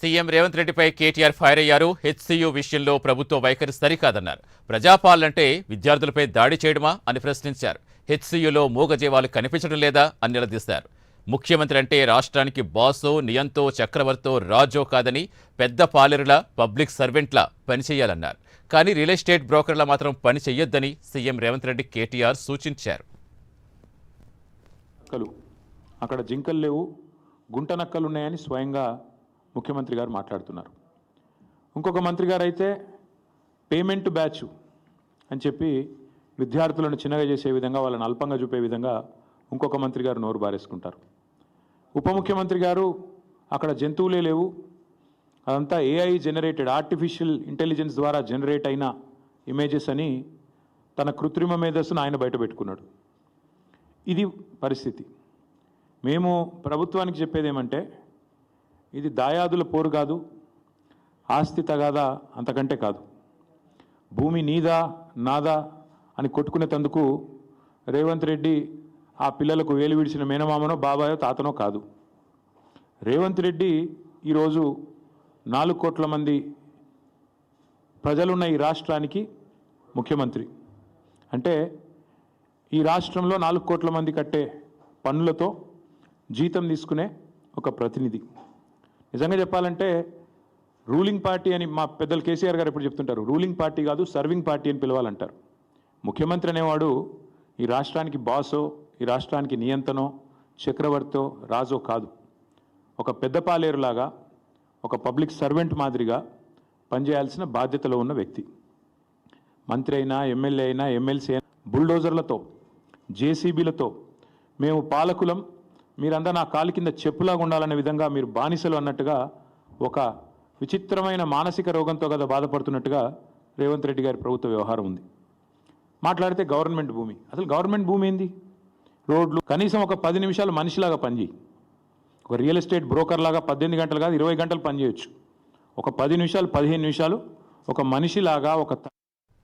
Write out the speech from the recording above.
CM Revanth రెడ్డిపై KTR fire అయ్యారు. HCU విషయంలో ప్రభుత్వ వైఖరి సరికాదన్నారు. ప్రజాపాలంటే విద్యార్థులపై దాడి చేయడమా అని ప్రశ్నించారు. హెచ్సీయూలో మూగజీవాలు కనిపించడం లేదా అని నిలదీశారు. ముఖ్యమంత్రి అంటే రాష్ట్రానికి బాసో నియంతో చక్రవర్తో రాజో కాదని పెద్ద పాలెరుల పబ్లిక్ సర్వెంట్ల పనిచేయాలన్నారు కానీ రియల్ ఎస్టేట్ బ్రోకర్ల మాత్రం పని చెయ్యొద్దని సీఎం రేవంత్ రెడ్డి కేటీఆర్ సూచించారు. అక్కడ జింకలు లేవు. గుంటనక్కలు ఉన్నాయని స్వయంగా ముఖ్యమంత్రి గారు మాట్లాడుతున్నారు. ఇంకొక మంత్రి గారు అయితే పేమెంట్ బ్యాచ్ అని చెప్పి విద్యార్థులను చిన్నగా చేసే విధంగా వాళ్ళని అల్పంగా చూపే విధంగా ఇంకొక మంత్రి గారు నోరు బారేసుకుంటారు. ఉప ముఖ్యమంత్రి గారు అక్కడ జంతువులే లేవు. అదంతా ఏఐ జనరేటెడ్ ఆర్టిఫిషియల్ ఇంటెలిజెన్స్ ద్వారా జనరేట్ అయిన ఇమేజెస్ అని తన కృత్రిమ మేధస్సును ఆయన బయట పెట్టుకున్నాడు. ఇది పరిస్థితి. మేము ప్రభుత్వానికి చెప్పేది ఏమంటే ఇది దాయాదుల పోరు కాదు ఆస్తి తగాదా అంతకంటే కాదు. భూమి నీదా నాదా అని కొట్టుకునేటందుకు రేవంత్ రెడ్డి ఆ పిల్లలకు వేలు విడిచిన మేనమామనో బాబాయో తాతనో కాదు. రేవంత్ రెడ్డి ఈరోజు నాలుగు కోట్ల మంది ప్రజలున్న ఈ రాష్ట్రానికి ముఖ్యమంత్రి. అంటే ఈ రాష్ట్రంలో నాలుగు కోట్ల మంది కట్టే పన్నులతో జీతం తీసుకునే ఒక ప్రతినిధి. నిజంగా చెప్పాలంటే రూలింగ్ పార్టీ అని మా పెద్దలు కేసీఆర్ గారు ఎప్పుడు చెప్తుంటారు? రూలింగ్ పార్టీ కాదు సర్వింగ్ పార్టీ అని పిలవాలంటారు. ముఖ్యమంత్రి అనేవాడు ఈ రాష్ట్రానికి బాసో ఈ రాష్ట్రానికి నియంతనో చక్రవర్తో రాజో కాదు. ఒక పెద్ద పాలేరులాగా ఒక పబ్లిక్ సర్వెంట్ మాదిరిగా పనిచేయాల్సిన బాధ్యతలో ఉన్న వ్యక్తి. మంత్రి అయినా ఎమ్మెల్యే అయినా ఎమ్మెల్సీ అయినా బుల్డోజర్లతో జేసీబీలతో మేము పాలకులం మీరంతా నా కాలు కింద చెప్పులాగా ఉండాలనే విధంగా మీరు బానిసలు అన్నట్టుగా ఒక విచిత్రమైన మానసిక రోగంతో కదా బాధపడుతున్నట్టుగా రేవంత్ రెడ్డి గారి ప్రభుత్వ వ్యవహారం ఉంది. మాట్లాడితే గవర్నమెంట్ భూమి. అసలు గవర్నమెంట్ భూమి ఏంది? రోడ్లు కనీసం ఒక పది నిమిషాలు మనిషిలాగా పనిచేయి. ఒక రియల్ ఎస్టేట్ బ్రోకర్ లాగా పద్దెనిమిది గంటలు కాదు ఇరవై గంటలు పనిచేయొచ్చు. ఒక పది నిమిషాలు పదిహేను నిమిషాలు ఒక మనిషిలాగా ఒక